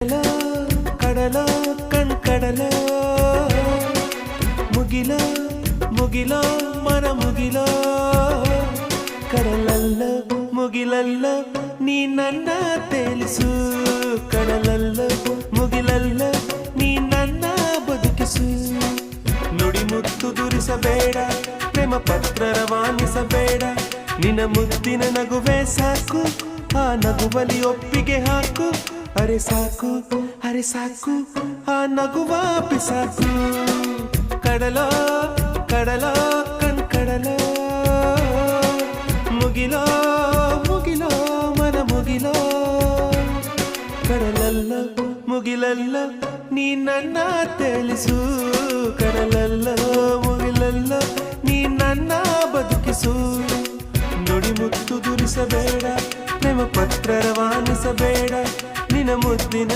ಕಡಲ ಕಡಲ ಕಣ್ಕಡಲ ಮುಗಿಲ ಮುಗಿಲ ಮನ ಮುಗಿಲ ಕಡಲಲ್ಲ ಮುಗಿಲಲ್ಲ ನೀ ನನ್ನ ತೇಲಿಸು ಕಡಲಲ್ಲ ಮುಗಿಲಲ್ಲ ನೀ ನನ್ನ ಬದುಕಿಸು ನುಡಿ ಮುತ್ತು ದುರಿಸಬೇಡ ಪ್ರೇಮ ಪತ್ರ ರವಾನಿಸಬೇಡ ನಿನ್ನ ಮುದ್ದಿನ ನಗುವೆ ಸಾಕು ಆ ನಗುವಲಿ ಒಪ್ಪಿಗೆ ಹಾಕು. ಅರೆ ಸಾಕು ಅರೆ ಸಾಕು, ಆ ನಗುವ ಸಾಕು. ಕಡಲ ಕಡಲ, ಕಣ್ ಕಡಲ. ಮುಗಿಲೋ ಮುಗಿಲೋ, ಮನ ಮುಗಿಲೋ. ಕಡಲಲ್ಲ, ಮುಗಿಲಲ್ಲ, ನೀ ನನ್ನ ತಿಳಿಸು. ಕಡಲಲ್ಲ, ಮುಗಿಲಲ್ಲ, ನೀ ನನ್ನ ಬದುಕಿಸು. ನುಡಿ ಮುತ್ತು ದುರಿಸಬೇಡ. ರವಾನಿಸಬೇಡ ನಿನ ಮುದ್ದಿನ